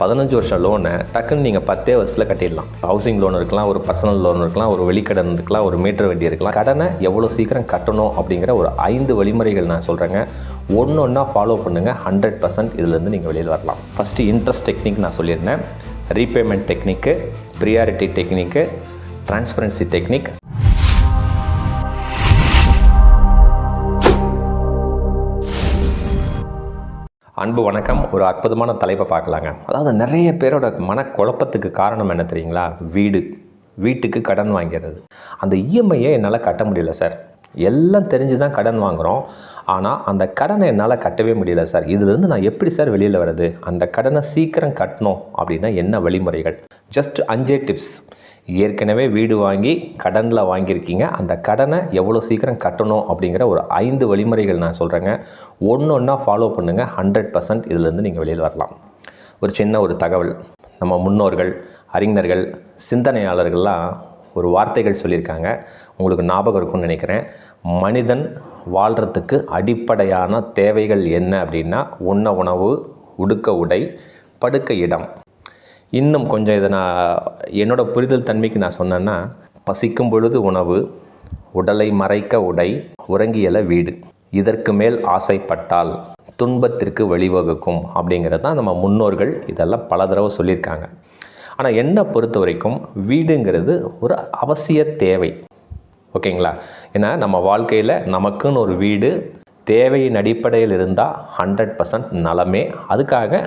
பதினஞ்சு வருஷம் லோனை டக்குன்னு நீங்கள் பத்தே வருஷத்தில் கட்டிடலாம். ஹவுசிங் லோன் இருக்கலாம் ஒரு பர்சனல் லோன் இருக்கலாம் ஒரு வெளிக்கடன் இருக்கலாம் ஒரு மீட்டர் வட்டி இருக்கலாம். கடனை எவ்வளோ சீக்கிரம் கட்டணும் அப்படிங்கிற ஒரு ஐந்து வழிமுறைகள் நான் சொல்கிறேங்க ஒன்று ஒன்றா ஃபாலோ பண்ணுங்கள் ஹண்ட்ரட் பர்சன்ட் இதுலேருந்து நீங்கள் வெளியில் வரலாம். ஃபஸ்ட்டு இன்ட்ரெஸ்ட் டெக்னிக் நான் சொல்லியிருந்தேன். Repayment technique priority technique transparency technique அன்பு வணக்கம். ஒரு அற்புதமான தலைப்பை பார்க்கலாங்க. அதாவது நிறைய பேரோட மனக்குழப்பத்துக்கு காரணம் என்ன தெரியுங்களா? வீடு. வீட்டுக்கு கடன் வாங்கிறது. அந்த இஎம்ஐயை என்னால் கட்ட முடியல சார். எல்லாம் தெரிஞ்சு தான் கடன் வாங்குகிறோம் ஆனால் அந்த கடனை என்னால் கட்டவே முடியல சார். இதுலேருந்து நான் எப்படி சார் வெளியில் வர்றது? அந்த கடனை சீக்கிரம் கட்டணும் அப்படின்னா என்ன வழிமுறைகள்? ஜஸ்ட் அஞ்சே டிப்ஸ் ஏற்கனவே வீடு வாங்கி கடனில் வாங்கியிருக்கீங்க. அந்த கடனை எவ்வளோ சீக்கிரம் கட்டணும் அப்படிங்கிற ஒரு ஐந்து வழிமுறைகள் நான் சொல்கிறேங்க ஒன்று ஒன்றா ஃபாலோ பண்ணுங்கள் ஹண்ட்ரட் பர்சன்ட் இதிலேருந்து நீங்கள் வெளியில் வரலாம். ஒரு சின்ன ஒரு தகவல். நம்ம முன்னோர்கள் அறிஞர்கள் சிந்தனையாளர்கள்லாம் ஒரு வார்த்தைகள் சொல்லியிருக்காங்க. உங்களுக்கு ஞாபகம் இருக்கும்னு நினைக்கிறேன். மனிதன் வாழ்கிறதுக்கு அடிப்படையான தேவைகள் என்ன அப்படின்னா உண்ண உணவு உடுக்க உடை படுக்க இடம். இன்னும் கொஞ்சம் இதை நான் என்னோடய புரிதல் தன்மைக்கு நான் சொன்னேன்னா பசிக்கும் பொழுது உணவு உடலை மறைக்க உடை உறங்கியல வீடு. இதற்கு மேல் ஆசைப்பட்டால் துன்பத்திற்கு வழிவகுக்கும் அப்படிங்கிறது தான் நம்ம முன்னோர்கள் இதெல்லாம் பல தடவை சொல்லியிருக்காங்க. ஆனால் என்னை பொறுத்த வரைக்கும் வீடுங்கிறது ஒரு அவசிய தேவை. ஓகேங்களா? ஏன்னா நம்ம வாழ்க்கையில் நமக்குன்னு ஒரு வீடு தேவையின் அடிப்படையில் இருந்தால் ஹண்ட்ரட் பர்சன்ட் நலமே. அதுக்காக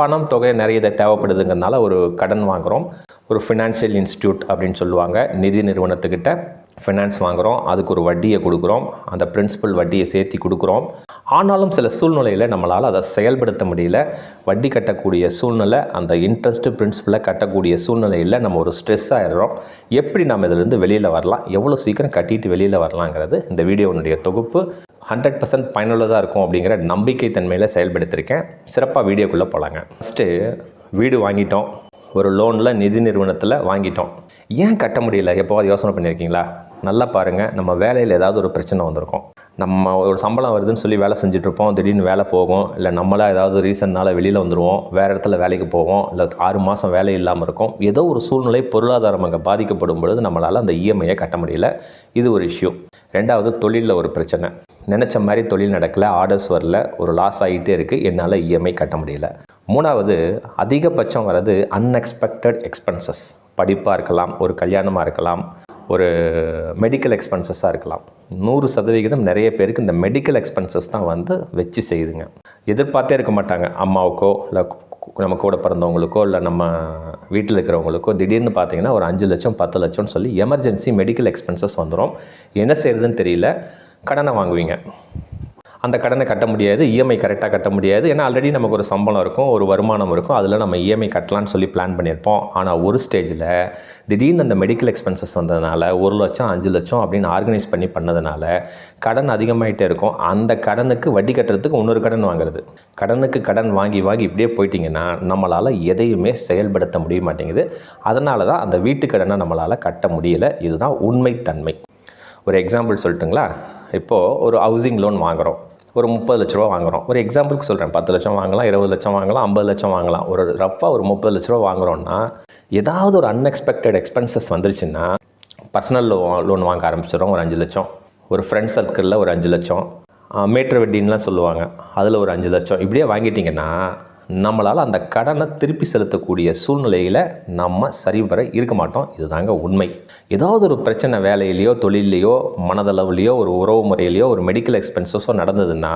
பணம் தொகை நிறைய இதை தேவைப்படுதுங்கிறதுனால ஒரு கடன் வாங்குகிறோம் ஒரு ஃபினான்ஷியல் இன்ஸ்டியூட் அப்படின்னு சொல்லுவாங்க. நிதி நிறுவனத்துக்கிட்ட ஃபினான்ஸ் வாங்குகிறோம் அதுக்கு ஒரு வட்டியை கொடுக்குறோம். அந்த பிரின்சிபல் வட்டியை சேர்த்தி கொடுக்குறோம். ஆனாலும் சில சூழ்நிலையில் நம்மளால் அதை செயல்படுத்த முடியல. வட்டி கட்டக்கூடிய சூழ்நிலை அந்த இன்ட்ரெஸ்ட்டு பிரின்சிபலை கட்டக்கூடிய சூழ்நிலையில் நம்ம ஒரு ஸ்ட்ரெஸ் ஆகிடுறோம் எப்படி நம்ம இதிலிருந்து வெளியில் வரலாம்? எவ்வளோ சீக்கிரம் கட்டிட்டு வெளியில் வரலாங்கிறது இந்த வீடியோனுடைய தொகுப்பு. ஹண்ட்ரட் பர்சன்ட் பயனுள்ளதாக இருக்கும் அப்படிங்கிற நம்பிக்கை தன்மையில் செயல்படுத்தியிருக்கேன் சிறப்பாக வீடியோக்குள்ளே போகலாங்க ஃபஸ்ட்டு வீடு வாங்கிட்டோம். ஒரு லோனில் நிதி நிறுவனத்தில் வாங்கிட்டோம். ஏன் கட்ட முடியல? எப்போவாது யோசனை பண்ணியிருக்கீங்களா நல்லா பாருங்கள் நம்ம வேலையில் ஏதாவது ஒரு பிரச்சனை வந்திருக்கும். நம்ம ஒரு சம்பளம் வருதுன்னு சொல்லி வேலை செஞ்சுட்ருப்போம் திடீர்னு வேலை போகும் இல்லை நம்மளாக ஏதாவது ரீசன்னால் வெளியில் வந்துடுவோம் வேறு இடத்துல வேலைக்கு போவோம் இல்லை ஆறு மாதம் வேலை இல்லாமல் இருக்கும் ஏதோ ஒரு சூழ்நிலை பொருளாதாரம் அங்கே பாதிக்கப்படும் பொழுது நம்மளால் அந்த இஎம்ஐயை கட்ட முடியல. இது ஒரு இஷ்யூ ரெண்டாவது தொழிலில் ஒரு பிரச்சனை. நினச்ச மாதிரி தொழில் நடக்கலை ஆர்டர்ஸ் வரல ஒரு லாஸ் ஆகிட்டே இருக்குது என்னால் இஎம்ஐ கட்ட முடியல. மூணாவது அதிகபட்சம் வர்றது அன்எக்ஸ்பெக்டட் எக்ஸ்பென்சஸ் படிப்பாக இருக்கலாம் ஒரு கல்யாணமாக இருக்கலாம் ஒரு மெடிக்கல் எக்ஸ்பென்சஸாக இருக்கலாம். நூறு சதவிகிதம் நிறைய பேருக்கு இந்த மெடிக்கல் எக்ஸ்பென்சஸ் தான் வந்து வச்சு செய்யுதுங்க. எதிர்பார்த்தே இருக்க மாட்டாங்க. அம்மாவுக்கோ இல்லை நம்ம கூட பிறந்தவங்களுக்கோ இல்லை நம்ம வீட்டில் இருக்கிறவங்களுக்கோ திடீர்னு பார்த்தீங்கன்னா ஒரு அஞ்சு லட்சம் பத்து லட்சம்னு சொல்லி எமர்ஜென்சி மெடிக்கல் எக்ஸ்பென்சஸ் வந்துடும் என்ன செய்கிறதுன்னு தெரியல. கடனை வாங்குவீங்க. அந்த கடனை கட்ட முடியாது இஎம்ஐ கரெக்டாக கட்ட முடியாது. ஏன்னா ஆல்ரெடி நமக்கு ஒரு சம்பளம் இருக்கும் ஒரு வருமானம் இருக்கும். அதில் நம்ம இஎம்ஐ கட்டலான்னு சொல்லி பிளான் பண்ணியிருப்போம். ஆனால் ஒரு ஸ்டேஜில் திடீர்னு அந்த மெடிக்கல் எக்ஸ்பென்சஸ் வந்ததுனால ஒரு லட்சம் அஞ்சு லட்சம் அப்படின்னு ஆர்கனைஸ் பண்ணி பண்ணதுனால கடன் அதிகமாகிட்டே இருக்கும். அந்த கடனுக்கு வட்டி கட்டுறதுக்கு இன்னொரு கடன் வாங்குறது. கடனுக்கு கடன் வாங்கி வாங்கி இப்படியே போயிட்டிங்கன்னா நம்மளால் எதையுமே செயல்படுத்த முடிய மாட்டேங்குது. அதனால தான் அந்த வீட்டு கடனை நம்மளால் கட்ட முடியல. இதுதான் உண்மைத்தன்மை. ஒரு எக்ஸாம்பிள் சொல்லட்டுங்களா? இப்போது ஒரு ஹவுசிங் லோன் வாங்குகிறோம் ஒரு முப்பது லட்ச ரூபா வாங்குகிறோம் ஒரு எக்ஸாம்பிளுக்கு சொல்கிறேன் பத்து லட்சம் வாங்கலாம் இருபது லட்சம் வாங்கலாம் ஐம்பது லட்சம் வாங்கலாம். ஒரு ரஃப்பாக ஒரு முப்பது லட்ச ரூபா வாங்குகிறோன்னா ஏதாவது ஒரு அன்எக்ஸ்பெக்டட் எக்ஸ்பென்சஸ் வந்துருச்சுன்னா பர்சனல் லோ லோன் வாங்க ஆரம்பிச்சிடும் ஒரு அஞ்சு லட்சம். ஒரு ஃப்ரெண்ட் சர்க்கிளில் ஒரு அஞ்சு லட்சம். மேட்ரு வெட்டின்லாம் சொல்லுவாங்க. அதில் ஒரு அஞ்சு லட்சம். இப்படியே வாங்கிட்டிங்கன்னா நம்மளால் அந்த கடனை திருப்பி செலுத்தக்கூடிய சூழ்நிலையில் நம்ம சரிவர இருக்க மாட்டோம். இதுதாங்க உண்மை. ஏதாவது ஒரு பிரச்சனை வேலையிலையோ தொழிலையோ மனதளவுலையோ ஒரு உறவு முறையிலையோ ஒரு மெடிக்கல் எக்ஸ்பென்சஸோ நடந்ததுன்னா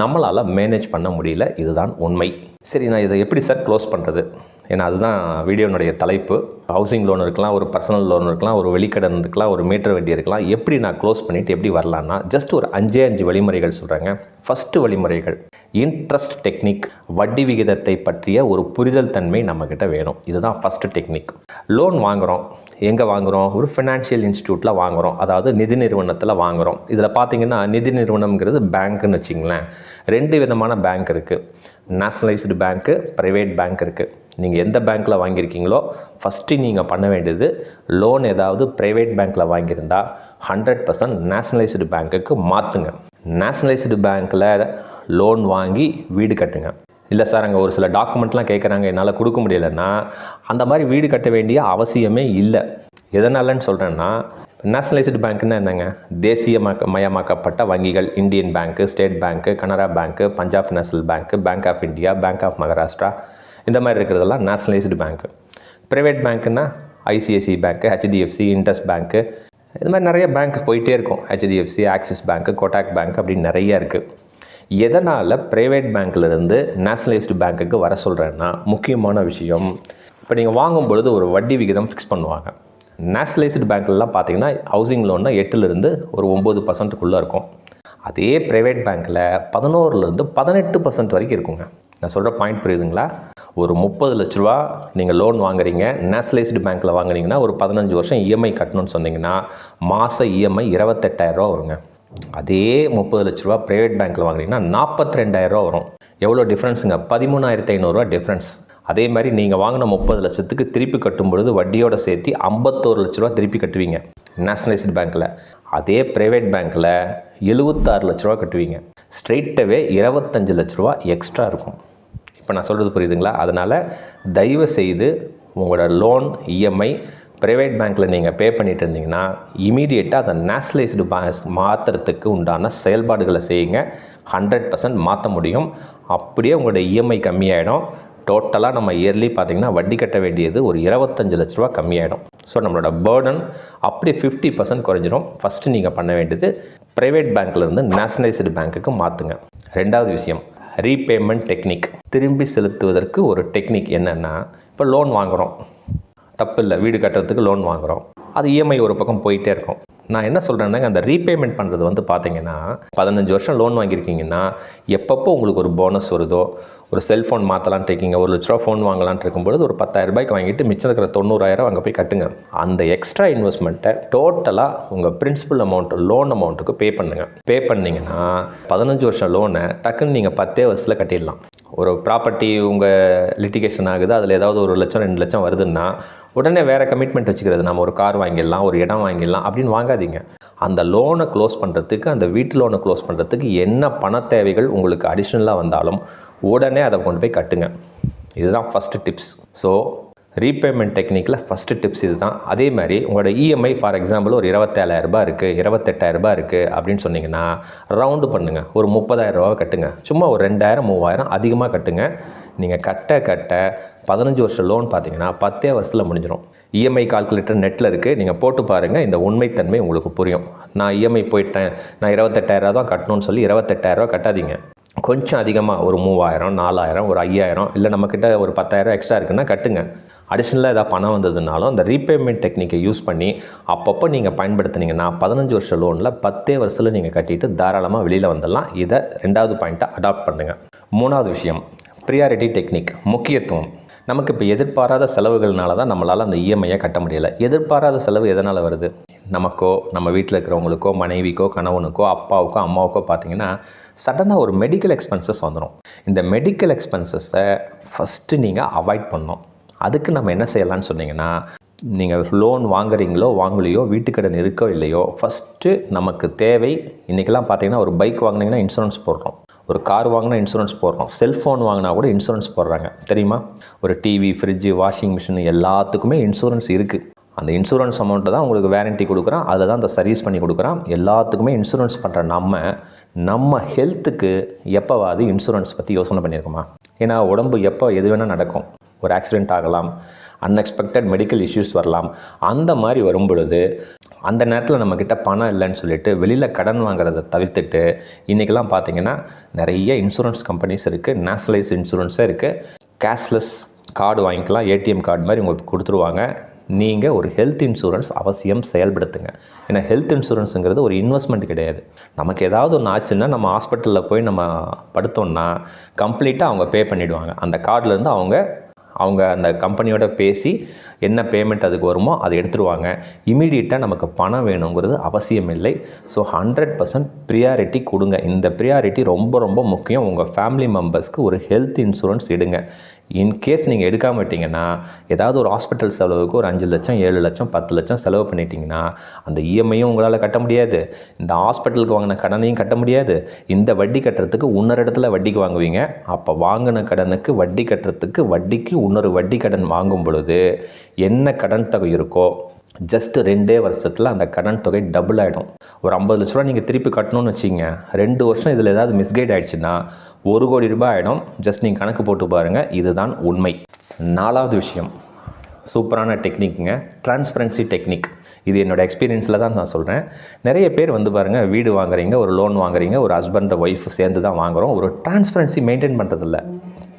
நம்மளால் மேனேஜ் பண்ண முடியல. இதுதான் உண்மை. சரி நான் இதை எப்படி சார் க்ளோஸ் பண்ணுறது ஏன்னா அதுதான் வீடியோனுடைய தலைப்பு. ஹவுசிங் லோன் இருக்கலாம் ஒரு பர்சனல் லோன் இருக்கலாம் ஒரு வெளிக்கடன் இருக்கலாம் ஒரு மீட்டர் வட்டி இருக்கலாம். எப்படி நான் க்ளோஸ் பண்ணிவிட்டு எப்படி வரலான்னா ஜஸ்ட் ஒரு அஞ்சே அஞ்சு வழிமுறைகள் சொல்கிறேங்க ஃபஸ்ட்டு வழிமுறைகள். இன்ட்ரெஸ்ட் டெக்னிக் வட்டி விகிதத்தை பற்றிய ஒரு புரிதல் தன்மை நம்மக்கிட்ட வேணும். இதுதான் ஃபஸ்ட்டு டெக்னிக் லோன் வாங்குகிறோம் எங்கே வாங்குகிறோம் ஒரு ஃபினான்ஷியல் இன்ஸ்டியூட்டில் வாங்குகிறோம் அதாவது நிதி நிறுவனத்தில் வாங்குகிறோம் இதில் பார்த்தீங்கன்னா நிதி நிறுவனம்ங்கிறது பேங்க்குன்னு வச்சிங்களேன் ரெண்டு விதமான பேங்க் இருக்குது நேஷ்னலைஸ்டு பேங்க்கு ப்ரைவேட் பேங்க் இருக்குது நீங்கள் எந்த பேங்க்கில் வாங்கியிருக்கீங்களோ ஃபஸ்ட்டு நீங்கள் பண்ண வேண்டியது லோன் ஏதாவது ப்ரைவேட் பேங்க்கில் வாங்கியிருந்தால் ஹண்ட்ரட் பர்சன்ட் நேஷ்னலைஸ்டு பேங்க்குக்கு மாற்றுங்க நேஷ்னலைஸ்டு பேங்க்கில் லோன் வாங்கி வீடு கட்டுங்க. இல்லை சார் அங்கே ஒரு சில டாக்குமெண்ட்லாம் கேட்குறாங்க என்னால் கொடுக்க முடியலன்னா அந்த மாதிரி வீடு கட்ட வேண்டிய அவசியமே இல்லை. எதனாலன்னு சொல்கிறேன்னா நேஷனலைஸ்டு பேங்க்னா என்னங்க? தேசியமக்க மயமாக்கப்பட்ட வங்கிகள் Indian bank State bank Canara bank Punjab National bank bank of India bank of Maharashtra இந்த மாதிரி இருக்கிறதெல்லாம் nationalised bank private பேங்க்குன்னா ICICI bank HDFC Indus bank இது மாதிரி நிறைய பேங்க் போயிட்டே இருக்கும். HDFC Axis bank Kotak bank அப்படின்னு நிறைய இருக்குது எதனால் ப்ரைவேட் பேங்க்லேருந்து நேஷ்னலைஸ்டு பேங்க்குக்கு வர சொல்கிறேன்னா முக்கியமான விஷயம் இப்போ நீங்கள் வாங்கும் பொழுது ஒரு வட்டி விகிதம் ஃபிக்ஸ் பண்ணுவாங்க. நேஷ்னலைஸ்டு பேங்க்லலாம் பார்த்தீங்கன்னா ஹவுசிங் லோன்னா எட்டுலேருந்து ஒரு ஒம்பது பர்சன்ட்டுக்குள்ளே இருக்கும். அதே ப்ரைவேட் பேங்க்கில் பதினோருலேருந்து பதினெட்டு பர்சன்ட் வரைக்கும் இருக்குங்க. நான் சொல்கிற பாயிண்ட் புரியுதுங்களா? ஒரு முப்பது லட்ச ரூபா நீங்கள் லோன் வாங்குறீங்க நேஷ்னலைஸ்டு பேங்க்கில் வாங்குனீங்கன்னா ஒரு பதினஞ்சு வருஷம் இஎம்ஐ கட்டணும்னு சொன்னீங்கன்னா மாத இஎம்ஐ இருபத்தெட்டாயிரரூவா வருங்க. அதே முப்பது லட்ச ரூபா ப்ரைவேட் பேங்க்கில் வாங்கினீங்கன்னா நாற்பத்தி ரெண்டாயிரரூவா வரும். எவ்வளோ டிஃப்ரென்ஸுங்க பதிமூணாயிரத்தி ஐநூறுரூவா டிஃப்ரென்ஸ் அதே மாதிரி நீங்கள் வாங்கின முப்பது லட்சத்துக்கு திருப்பி கட்டும் பொழுது வட்டியோட சேர்த்து ஐம்பத்தோரு லட்ச ரூபா திருப்பி கட்டுவீங்க. நேஷனலைஸ்டு பேங்க்கில் அதே ப்ரைவேட் பேங்க்கில் எழுபத்தாறு லட்ச ரூபா கட்டுவீங்க. ஸ்ட்ரெயிட்டவே இருபத்தஞ்சு லட்ச ரூபா எக்ஸ்ட்ரா இருக்கும். இப்போ நான் சொல்கிறது புரியுதுங்களா? அதனால் தயவு செய்து உங்களோட லோன் இஎம்ஐ ப்ரைவேட் பேங்க்கில் நீங்கள் பே பண்ணிட்டு இருந்தீங்கன்னா இமீடியட்டாக அதை நேஷ்னலைஸ்டு பேங்க் மாற்றுறதுக்கு உண்டான செயல்பாடுகளை செய்யுங்க. ஹண்ட்ரட் பர்சன்ட் மாற்ற முடியும். அப்படியே உங்களோட இஎம்ஐ கம்மியாயிடும். டோட்டலாக நம்ம இயர்லி பார்த்தீங்கன்னா வட்டி கட்ட வேண்டியது ஒரு இருபத்தஞ்சு லட்ச ரூபா கம்மியாயிடும். ஸோ நம்மளோட பேர்டன் அப்படி ஃபிஃப்டி பர்சன்ட் குறைஞ்சிரும். ஃபஸ்ட்டு நீங்கள் பண்ண வேண்டியது ப்ரைவேட் பேங்க்லேருந்து நேஷனலைஸ்டு பேங்க்குக்கு மாற்றுங்க ரெண்டாவது விஷயம் ரீபேமெண்ட் டெக்னிக் திரும்பி செலுத்துவதற்கு ஒரு டெக்னிக் என்னென்னா இப்போ லோன் வாங்குகிறோம் தப்பு இல்லை வீடு கட்டுறதுக்கு லோன் வாங்குகிறோம் அது இஎம்ஐ ஒரு பக்கம் போயிட்டே இருக்கும். நான் என்ன சொல்கிறேன்னாங்க அந்த ரீபேமெண்ட் பண்ணுறது வந்து பார்த்தீங்கன்னா பதினஞ்சு வருஷம் லோன் வாங்கியிருக்கீங்கன்னா எப்பப்போ உங்களுக்கு ஒரு போனஸ் வருதோ ஒரு செல்ஃபோன் மாற்றலான்ட்டு இருக்கீங்க ஒரு லட்ச ரூபா ஃபோன் வாங்கலான்ட்டு இருக்கும்பொழுது ஒரு பத்தாயிரம் ரூபாய்க்கு வாங்கிட்டு மிச்சம் இருக்கிற தொண்ணூறாயிரம் அங்கே போய் கட்டுங்க. அந்த எக்ஸ்ட்ரா இன்வெஸ்ட்மெண்ட்டை டோட்டலாக உங்கள் பிரின்சிபல் அமௌண்ட் லோன் அமௌண்ட்டுக்கு பே பண்ணுங்கள் பே பண்ணிங்கன்னா பதினஞ்சு வருஷம் லோனை டக்குன்னு நீங்கள் பத்தே வருஷத்தில் கட்டிடலாம். ஒரு ப்ராப்பர்ட்டி உங்கள் லிட்டிகேஷன் ஆகுது அதில் ஏதாவது ஒரு லட்சம் ரெண்டு லட்சம் வருதுன்னா உடனே வேறு கமிட்மெண்ட் வச்சுக்கிறது. நம்ம ஒரு கார் வாங்கிடலாம் ஒரு இடம் வாங்கிடலாம் அப்படின்னு வாங்காதீங்க. அந்த லோனை க்ளோஸ் பண்ணுறதுக்கு அந்த வீட்டு லோனை க்ளோஸ் பண்ணுறதுக்கு என்ன பண தேவைகள் உங்களுக்கு அடிஷ்னலாக வந்தாலும் உடனே அதை கொண்டு போய் கட்டுங்க. இதுதான் ஃபஸ்ட்டு டிப்ஸ் ஸோ ரீபேமெண்ட் டெக்னிக்கில் ஃபஸ்ட்டு டிப்ஸ் இது தான் அதே மாதிரி உங்களோட இஎம்ஐ ஃபார் எக்ஸாம்பிள் ஒரு இருபத்தேழாயிரரூபா இருக்குது இருபத்தெட்டாயிரரூபா இருக்குது அப்படின்னு சொன்னீங்கன்னா ரவுண்டு பண்ணுங்கள் ஒரு முப்பதாயிரரூபா கட்டுங்க. சும்மா ஒரு ரெண்டாயிரம் மூவாயிரம் அதிகமாக கட்டுங்க. நீங்கள் கட்ட கட்ட பதினஞ்சு வருஷம் லோன் பார்த்தீங்கன்னா பத்தே வருஷத்தில் முடிஞ்சிடும் இஎம்ஐ கால்குலேட்டர் நெட்டில் இருக்குது நீங்கள் போட்டு பாருங்கள் இந்த உண்மைத்தன்மை உங்களுக்கு புரியும். நான் இஎம்ஐ போயிட்டேன். நான் இருபத்தெட்டாயிரரூபா தான் கட்டணும்னு சொல்லி இருபத்தெட்டாயிரரூபா கட்டாதீங்க. கொஞ்சம் அதிகமாக ஒரு மூவாயிரம் நாலாயிரம் ஒரு ஐயாயிரம் இல்லை நம்மக்கிட்ட ஒரு பத்தாயிரம் எக்ஸ்ட்ரா இருக்குன்னா கட்டுங்க. அடிஷ்னலாக ஏதாவது பணம் வந்ததுனாலும் அந்த ரீபேமெண்ட் டெக்னிக்கை யூஸ் பண்ணி அப்பப்போ நீங்கள் பயன்படுத்துனீங்கன்னா பதினஞ்சு வருஷம் லோனில் பத்தே வருஷத்தில் நீங்கள் கட்டிட்டு தாராளமாக வெளியில் வந்துடலாம். இதை ரெண்டாவது பாயிண்ட்டை அடாப்ட் பண்ணுங்கள் மூணாவது விஷயம் ப்ரியாரிட்டி டெக்னிக் முக்கியத்துவம். நமக்கு இப்போ எதிர்பாராத செலவுகள்னால தான் நம்மளால் அந்த இஎம்ஐயை கட்ட முடியலை. எதிர்பாராத செலவு எதனால் வருது? நமக்கோ நம்ம வீட்டில் இருக்கிறவங்களுக்கோ மனைவிக்கோ கணவனுக்கோ அப்பாவுக்கோ அம்மாவுக்கோ பார்த்தீங்கன்னா சடனாக ஒரு மெடிக்கல் எக்ஸ்பென்சஸ் வந்துடும் இந்த மெடிக்கல் எக்ஸ்பென்சஸை ஃபஸ்ட்டு நீங்கள் அவாய்ட் பண்ணணும். அதுக்கு நம்ம என்ன செய்யலாம்னு சொன்னீங்கன்னா நீங்கள் லோன் வாங்குறீங்களோ வாங்கலையோ வீட்டுக்கடன் இருக்கோ இல்லையோ ஃபஸ்ட்டு நமக்கு தேவை இன்றைக்கெல்லாம் பார்த்தீங்கன்னா ஒரு பைக் வாங்கினீங்கன்னா இன்சூரன்ஸ் போடுறோம். ஒரு கார் வாங்கினா இன்சூரன்ஸ் போடுறோம். செல்ஃபோன் வாங்கினா கூட இன்சூரன்ஸ் போடுறாங்க. தெரியுமா? ஒரு டிவி ஃப்ரிட்ஜு வாஷிங் மிஷின் எல்லாத்துக்குமே இன்சூரன்ஸ் இருக்குது அந்த இன்சூரன்ஸ் அமௌண்ட்டை தான் உங்களுக்கு வேரண்டி கொடுக்குறான். அதை தான் அந்த சர்வீஸ் பண்ணி கொடுக்குறான். எல்லாத்துக்குமே இன்சூரன்ஸ் பண்ணுற நம்ம நம்ம ஹெல்த்துக்கு எப்போவாது இன்சூரன்ஸ் பற்றி யோசனை பண்ணியிருக்கோமா? ஏன்னா உடம்பு எப்போ எது வேணால் நடக்கும். ஒரு ஆக்சிடெண்ட் ஆகலாம் அன்எக்ஸ்பெக்டட் மெடிக்கல் இஷ்யூஸ் வரலாம் அந்த மாதிரி வரும் பொழுது அந்த நேரத்தில் நம்மக்கிட்ட பணம் இல்லைன்னு சொல்லிட்டு வெளியில் கடன் வாங்குறதை தவிர்த்துட்டு இன்றைக்கெல்லாம் பார்த்தீங்கன்னா நிறைய இன்சூரன்ஸ் கம்பெனிஸ் இருக்குது நேஷ்னலைஸ் இன்சூரன்ஸே இருக்குது கேஷ்லெஸ் கார்டு வாங்கிக்கலாம் ஏடிஎம் கார்டு மாதிரி உங்களுக்கு கொடுத்துருவாங்க. நீங்கள் ஒரு ஹெல்த் இன்சூரன்ஸ் அவசியம் செயல்படுத்துங்க. ஏன்னா ஹெல்த் இன்சூரன்ஸுங்கிறது ஒரு இன்வெஸ்ட்மெண்ட் கிடையாது. நமக்கு ஏதாவது ஒன்று ஆச்சுன்னா நம்ம ஹாஸ்பிட்டலில் போய் நம்ம படுத்தோம்னா கம்ப்ளீட்டாக அவங்க பே பண்ணிவிடுவாங்க அந்த கார்டுலேருந்து அவங்க அவங்க அந்த கம்பெனியோட பேசி என்ன பேமெண்ட் அதுக்கு வருமோ அதை எடுத்துருவாங்க. இமீடியட்டாக நமக்கு பணம் வேணுங்கிறது அவசியம் இல்லை. ஸோ ஹண்ட்ரட் பர்சன்ட் ப்ரியாரிட்டி கொடுங்க. இந்த ப்ரியாரிட்டி ரொம்ப ரொம்ப முக்கியம். உங்கள் ஃபேமிலி மெம்பர்ஸ்க்கு ஒரு ஹெல்த் இன்சூரன்ஸ் எடுங்க. இன்கேஸ் நீங்கள் எடுக்காம விட்டிங்கன்னா ஏதாவது ஒரு ஹாஸ்பிட்டல் செலவுக்கு ஒரு அஞ்சு லட்சம் ஏழு லட்சம் பத்து லட்சம் செலவு பண்ணிட்டீங்கன்னா அந்த இஎம்ஐயும் உங்களால் கட்ட முடியாது. இந்த ஹாஸ்பிட்டலுக்கு வாங்கின கடனையும் கட்ட முடியாது. இந்த வட்டி கட்டுறதுக்கு இன்னொரு இடத்துல வட்டிக்கு வாங்குவீங்க. அப்போ வாங்கின கடனுக்கு வட்டி கட்டுறதுக்கு வட்டிக்கு இன்னொரு வட்டி கடன் வாங்கும் பொழுது என்ன கடன் தொகை இருக்கோ ஜஸ்ட் ரெண்டே வருஷத்தில் அந்த கடன் தொகை டபுள் ஆகிடும் ஒரு ஐம்பது லட்ச ரூபா நீங்கள் திருப்பி கட்டணும்னு வச்சிங்க ரெண்டு வருஷம் இதில் ஏதாவது மிஸ்கைட் ஆகிடுச்சுன்னா ஒரு கோடி ரூபாய் ஆகிடும் ஜஸ்ட் நீங்கள் கணக்கு போட்டு பாருங்கள் இதுதான் உண்மை. நாலாவது விஷயம். சூப்பரான டெக்னிக்குங்க. டிரான்ஸ்பரன்சி டெக்னிக் இது என்னோடய எக்ஸ்பீரியன்ஸில் தான் நான் சொல்கிறேன் நிறைய பேர் வந்து பாருங்கள் வீடு வாங்குறீங்க ஒரு லோன் வாங்குறீங்க ஒரு ஹஸ்பண்ட் ஒய்ஃப் சேர்ந்து தான் வாங்குகிறோம் ஒரு டிரான்ஸ்பரன்சி மெயின்டைன் பண்ணுறதில்ல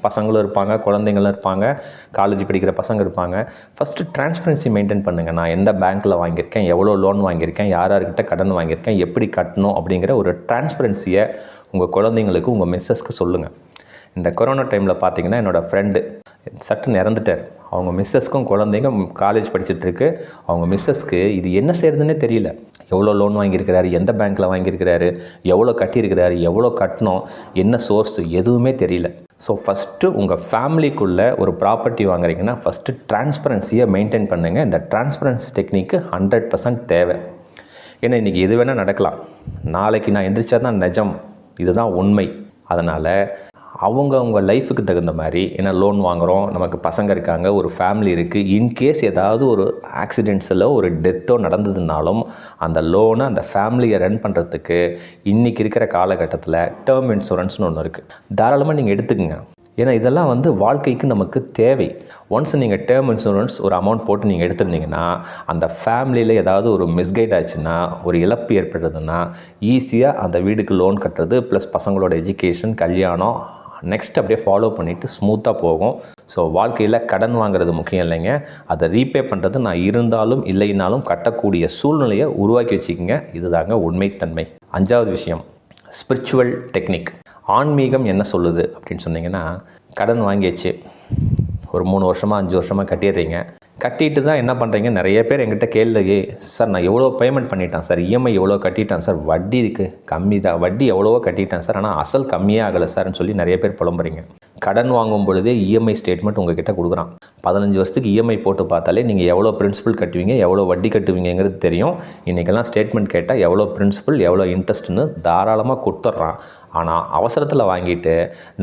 பசங்களும் இருப்பாங்க குழந்தைங்களும் இருப்பாங்க காலேஜ் படிக்கிற பசங்க இருப்பாங்க. ஃபஸ்ட்டு டிரான்ஸ்பரன்சி மெயின்டைன் பண்ணுங்கள் நான் எந்த பேங்க்கில் வாங்கியிருக்கேன் எவ்வளோ லோன் வாங்கியிருக்கேன் யார் யார்கிட்ட கடன் வாங்கியிருக்கேன் எப்படி கட்டணும் அப்படிங்கிற ஒரு டிரான்ஸ்பரன்சியை உங்கள் குழந்தைங்களுக்கு உங்கள் மிஸ்ஸஸ்க்கு சொல்லுங்கள் இந்த கொரோனா டைமில் பார்த்தீங்கன்னா என்னோடய ஃப்ரெண்டு சட்டுன்னு இறந்துட்டார். அவங்க மிஸ்ஸஸ்க்கும் குழந்தைங்க காலேஜ் படிச்சுட்ருக்கு அவங்க மிஸ்ஸஸ்க்கு இது என்ன செய்யறதுன்னே தெரியல. எவ்வளோ லோன் வாங்கியிருக்கிறாரு எந்த பேங்க்கில் வாங்கியிருக்கிறாரு எவ்வளோ கட்டியிருக்கிறாரு எவ்வளோ கட்டணும் என்ன சோர்ஸ் எதுவுமே தெரியல. ஸோ ஃபஸ்ட்டு உங்கள் ஃபேமிலிக்குள்ளே ஒரு ப்ராப்பர்ட்டி வாங்குறீங்கன்னா ஃபஸ்ட்டு டிரான்ஸ்பரன்சியை மெயின்டைன் பண்ணுங்கள் இந்த டிரான்ஸ்பரன்ஸ் டெக்னிக்கு ஹண்ட்ரட் பர்சன்ட் தேவை. ஏன்னா இன்றைக்கி எது வேணால் நடக்கலாம். நாளைக்கு நான் எந்திரிச்சா தான் நிஜம். இதுதான் உண்மை. அதனால் அவங்கவுங்க லைஃபுக்கு தகுந்த மாதிரி ஏன்னா லோன் வாங்குகிறோம் நமக்கு பசங்க இருக்காங்க ஒரு ஃபேமிலி இருக்குது இன்கேஸ் ஏதாவது ஒரு ஆக்சிடென்ட்ஸில் ஒரு டெத்தோ நடந்ததுனாலும் அந்த லோனை அந்த ஃபேமிலியை ரன் பண்ணுறதுக்கு இன்றைக்கி இருக்கிற காலகட்டத்தில் டேர்ம் இன்சூரன்ஸ்னு ஒன்று இருக்குது தாராளமாக நீங்கள் எடுத்துக்கங்க. ஏன்னா இதெல்லாம் வந்து வாழ்க்கைக்கு நமக்கு தேவை. ஒன்ஸ் நீங்கள் டேர்ம் இன்சூரன்ஸ் ஒரு அமௌண்ட் போட்டு நீங்கள் எடுத்திருந்தீங்கன்னா அந்த ஃபேமிலியில் ஏதாவது ஒரு மிஸ்கைட் ஆச்சுன்னா ஒரு இழப்பு ஏற்படுறதுன்னா ஈஸியாக அந்த வீடுக்கு லோன் கட்டுறது ப்ளஸ் பசங்களோட எஜுகேஷன் கல்யாணம் நெக்ஸ்ட் அப்படியே ஃபாலோ பண்ணிவிட்டு ஸ்மூத்தாக போகும். ஸோ வாழ்க்கையில் கடன் வாங்குறது முக்கியம் இல்லைங்க. அதை ரீபே பண்ணுறது நான் இருந்தாலும் இல்லைனாலும் கட்டக்கூடிய சூழ்நிலையை உருவாக்கி வச்சுக்கோங்க. இதுதாங்க உண்மைத்தன்மை. அஞ்சாவது விஷயம். ஸ்பிரிச்சுவல் டெக்னிக் ஆன்மீகம் என்ன சொல்லுது அப்படின்னு சொன்னீங்கன்னா கடன் வாங்கியாச்சு. ஒரு மூணு வருஷமாக அஞ்சு வருஷமாக கட்டிடுறீங்க. கட்டிட்டு தான் என்ன பண்ணுறீங்க நிறைய பேர் எங்கிட்ட கேள்வி சார் நான் எவ்வளோ பேமெண்ட் பண்ணிட்டேன் சார்? இஎம்ஐ எவ்வளோ கட்டிட்டேன் சார்? வட்டி கம்மி தான். வட்டி எவ்வளவோ கட்டிட்டேன் சார். ஆனால் அசல் கம்மியாக ஆகலை சார்னு சொல்லி நிறைய பேர் புலம்புறீங்க. கடன் வாங்கும் பொழுதே இஎம்ஐ ஸ்டேட்மெண்ட் உங்ககிட்ட கொடுக்குறான். பதினஞ்சு வருஷத்துக்கு இஎம்ஐ போட்டு பார்த்தாலே நீங்கள் எவ்வளோ பிரின்சிபல் கட்டுவீங்க எவ்வளோ வட்டி கட்டுவீங்கிறது தெரியும். இன்றைக்கெல்லாம் ஸ்டேட்மெண்ட் கேட்டால் எவ்வளோ பிரின்சிபல் எவ்வளோ இன்ட்ரெஸ்ட்னு தாராளமாக கொடுத்துட்றான். ஆனால் அவசரத்தில் வாங்கிட்டு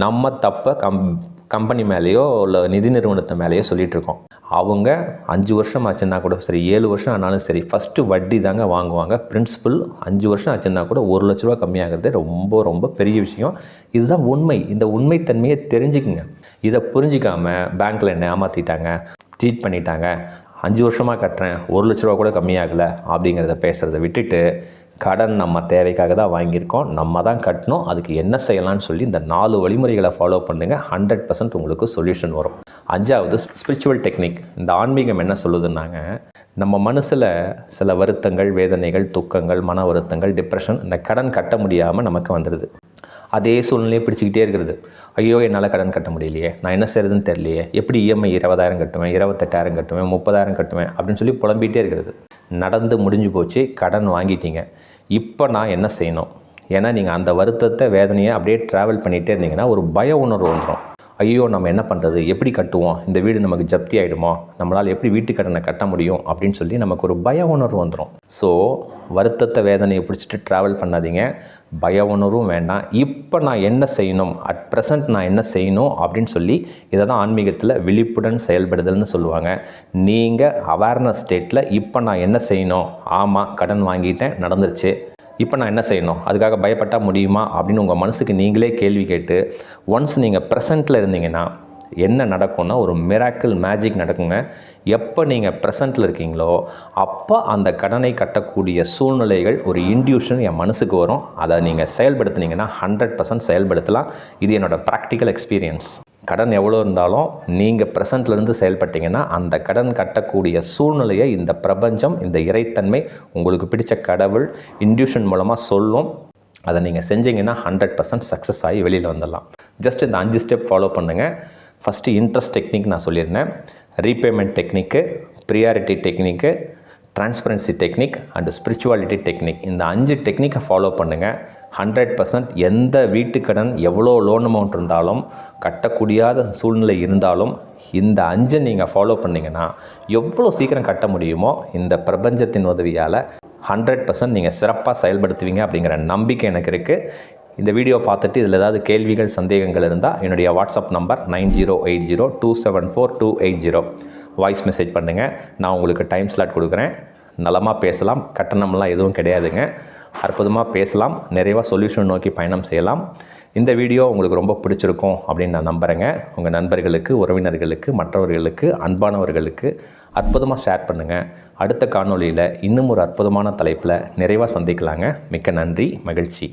நம்ம தப்பை கம் கம்பெனி மேலேயோ இல்லை நிதி நிறுவனத்து மேலேயோ சொல்லிகிட்ருக்கோம் அவங்க அஞ்சு வருஷம் ஆச்சுன்னா கூட சரி ஏழு வருஷம் ஆனாலும் சரி ஃபஸ்ட்டு வட்டி தாங்க வாங்குவாங்க. பிரின்சிபல் அஞ்சு வருஷம் ஆச்சுன்னா கூட ஒரு லட்ச ரூபா கம்மியாகிறது ரொம்ப ரொம்ப பெரிய விஷயம். இதுதான் உண்மை. இந்த உண்மைத்தன்மையை தெரிஞ்சுக்குங்க. இதை புரிஞ்சிக்காமல் பேங்க்கில் என்ன ஏமாற்றிட்டாங்க ட்ரீட் பண்ணிட்டாங்க அஞ்சு வருஷமாக கட்டுறேன் ஒரு லட்ச ரூபா கூட கம்மியாகலை அப்படிங்கிறத பேசுகிறத விட்டுட்டு கடன் நம்ம தேவைக்காக தான் வாங்கியிருக்கோம். நம்ம தான் கட்டணும். அதுக்கு என்ன செய்யலாம்னு சொல்லி இந்த நாலு வழிமுறைகளை ஃபாலோ பண்ணுங்கள் ஹண்ட்ரட் பர்சன்ட் உங்களுக்கு சொல்யூஷன் வரும். அஞ்சாவது ஸ்பிரிச்சுவல் டெக்னிக் இந்த ஆன்மீகம் என்ன சொல்லுதுன்னாங்க நம்ம மனசில் சில வருத்தங்கள் வேதனைகள் துக்கங்கள் மன வருத்தங்கள் டிப்ரெஷன் இந்த கடன் கட்ட முடியாமல் நமக்கு வந்துடுது அதே சூழ்நிலையை பிடிச்சிக்கிட்டே இருக்கிறது ஐயோ என்னால் கடன் கட்ட முடியலையே. நான் என்ன செய்யறதுன்னு தெரியலையே. எப்படி இஎம்ஐ இருபதாயிரம் கட்டுவேன் இருபத்தெட்டாயிரம் கட்டுவேன் முப்பதாயிரம் கட்டுவேன் அப்படின்னு சொல்லி புலம்பிகிட்டே இருக்கிறது நடந்து முடிஞ்சு போச்சு. கடன் வாங்கிட்டீங்க. இப்போ நான் என்ன செய்யணும்? ஏன்னா நீங்கள் அந்த வருத்தத்தை வேதனையை அப்படியே ட்ராவல் பண்ணிகிட்டே இருந்தீங்கன்னா ஒரு பய உணர்வு வந்துடும் ஐயோ நம்ம என்ன பண்ணுறது எப்படி கட்டுவோம்? இந்த வீடு நமக்கு ஜப்தி ஆகிடுமோ நம்மளால் எப்படி வீட்டு கடனை கட்ட முடியும்? அப்படின்னு சொல்லி நமக்கு ஒரு பய உணர்வு வந்துடும் ஸோ வருத்தத்தை வேதனையை பிடிச்சிட்டு ட்ராவல் பண்ணாதீங்க. பய உணர்வும் வேண்டாம். இப்போ நான் என்ன செய்யணும்? அட் ப்ரெசண்ட் நான் என்ன செய்யணும்? அப்படின்னு சொல்லி இதை தான் ஆன்மீகத்தில் விழிப்புடன் செயல்படுதல்னு சொல்லுவாங்க. நீங்கள் அவேர்னஸ் ஸ்டேட்டில் இப்போ நான் என்ன செய்யணும்? ஆமாம் கடன் வாங்கிட்டேன் நடந்துருச்சு. இப்போ நான் என்ன செய்யணும்? அதுக்காக பயப்பட்டால் முடியுமா? அப்படின்னு உங்கள் மனசுக்கு நீங்களே கேள்வி கேட்டு ஒன்ஸ் நீங்கள் ப்ரெசண்ட்டில் இருந்தீங்கன்னா என்ன நடக்கும்னா ஒரு மிராக்கிள் மேஜிக் நடக்குங்க. எப்போ நீங்கள் ப்ரெசண்ட்டில் இருக்கீங்களோ அப்போ அந்த கடனை கட்டக்கூடிய சூழ்நிலைகள் ஒரு இன்டியூஷன் என் மனசுக்கு வரும். அதை நீங்கள் செயல்படுத்துனீங்கன்னா ஹண்ட்ரட் பர்சன்ட் செயல்படுத்தலாம். இது என்னோடய ப்ராக்டிக்கல் எக்ஸ்பீரியன்ஸ் கடன் எவ்வளோ இருந்தாலும் நீங்கள் ப்ரெசண்ட்லேருந்து செயல்பட்டீங்கன்னா அந்த கடன் கட்டக்கூடிய சூழ்நிலையை இந்த பிரபஞ்சம் இந்த இறைத்தன்மை உங்களுக்கு பிடித்த கடவுள் இன்டியூஷன் மூலமாக சொல்லும். அதை நீங்கள் செஞ்சீங்கன்னா ஹண்ட்ரட் பர்சன்ட் சக்ஸஸ் ஆகி வெளியில் வந்துடலாம். ஜஸ்ட் இந்த அஞ்சு ஸ்டெப் ஃபாலோ பண்ணுங்கள் ஃபஸ்ட்டு இன்ட்ரெஸ்ட் டெக்னிக் நான் சொல்லியிருந்தேன். Repayment technique priority technique transparency technique and spirituality technique இந்த அஞ்சு டெக்னிக்கை ஃபாலோ பண்ணுங்கள் ஹண்ட்ரட் பர்சன்ட் எந்த வீட்டுக்கடன் எவ்வளோ லோன் அமௌண்ட் இருந்தாலும் கட்டக்கூடியாத சூழ்நிலை இருந்தாலும் இந்த அஞ்சை நீங்கள் ஃபாலோ பண்ணிங்கன்னா எவ்வளோ சீக்கிரம் கட்ட முடியுமோ இந்த பிரபஞ்சத்தின் உதவியால் ஹண்ட்ரட் பர்சன்ட் நீங்கள் சிறப்பாக செயல்படுத்துவீங்க அப்படிங்கிற நம்பிக்கை எனக்கு இருக்குது இந்த வீடியோ பார்த்துட்டு இதில் ஏதாவது கேள்விகள் சந்தேகங்கள் இருந்தால் என்னுடைய WhatsApp number nine zero eight zero two seven four two eight zero. Voice message பண்ணுங்கள் நான் உங்களுக்கு டைம் ஸ்லாட் கொடுக்குறேன். நலமாக பேசலாம். கட்டணம்லாம் எதுவும் கிடையாதுங்க. அற்புதமாக பேசலாம். நிறைவாக சொல்யூஷன் நோக்கி பயணம் செய்யலாம். இந்த வீடியோ உங்களுக்கு ரொம்ப பிடிச்சிருக்கும் அப்படின்னு நான் நம்புகிறேங்க உங்கள் நண்பர்களுக்கு உறவினர்களுக்கு மற்றவர்களுக்கு அன்பானவர்களுக்கு அற்புதமாக ஷேர் பண்ணுங்கள் அடுத்த காணொளியில் இன்னும் ஒரு அற்புதமான தலைப்பில் நிறைவாக சந்திக்கலாங்க. மிக்க நன்றி. மகிழ்ச்சி.